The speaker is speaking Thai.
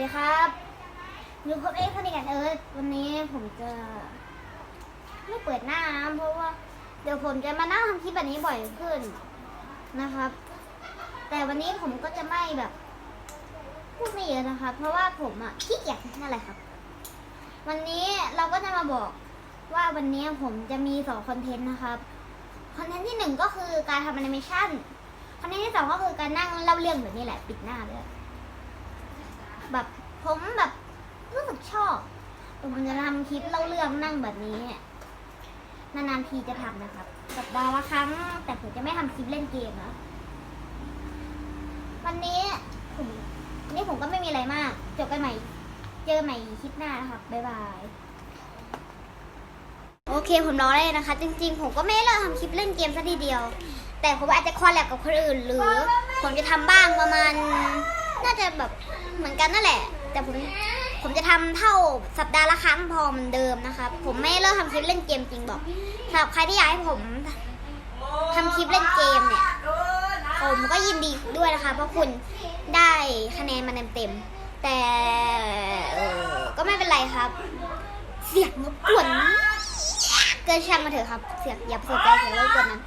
ดีครับยูพบเอ็กซ์คณิกันเอิร์ธวันนี้ผมจะไม่เปิดหน้านะเพราะว่า เดี๋ยวผมจะมานั่งทำคลิปแบบนี้บ่อยขึ้นนะครับ แต่วันนี้ผมก็จะไม่แบบพูดไม่เยอะนะครับ เพราะว่าผมอะขี้เกียจนั่นแหละครับ วันนี้เราก็จะมาบอกว่าวันนี้ผมจะมีสองคอนเทนต์นะครับคอนเทนต์ที่หนึ่งก็คือการทำแอนิเมชันคอนเทนต์ที่สองก็คือการนั่งเล่าเรื่องแบบนี้แหละ ปิดหน้าเลย แบบผมแบบรู้สึกชอบผมจะทำคลิปเล่าเรื่องนั่งแบบนี้นานๆทีจะทำนะครับสัปดาห์ละครั้ง แต่ผมจะไม่ทำคลิปเล่นเกมนะวันนี้ผมนี่ผมก็ไม่มีอะไรมากจบกันใหม่ เจอใหม่คลิปหน้านะครับบ๊ายบายโอเคผมรอได้นะคะ จริงๆ ผมก็ไม่เลิกทำคลิปเล่นเกมซะทีเดียว แต่ผมอาจจะคอลแลบกับคนอื่น หรือ ผมจะทำบ้างประมาณ น่าจะแบบเหมือนกันนั่นแหละ แต่ผมผมจะทำเท่าสัปดาห์ละครั้งพอเหมือนเดิมนะครับผมไม่เลิกทำคลิปเล่นเกมจริงบอกสำหรับใครที่อยากให้ผมทำคลิปเล่นเกมเนี่ยผมก็ยินดีด้วยนะคะ เพราะคุณได้คะแนนมาเต็มๆแต่ก็ไม่เป็นไรครับ เสียงรบกวนเกินช่างมาเถอะครับ เสียงอย่าเสียใจเสียงรบกวนนั้น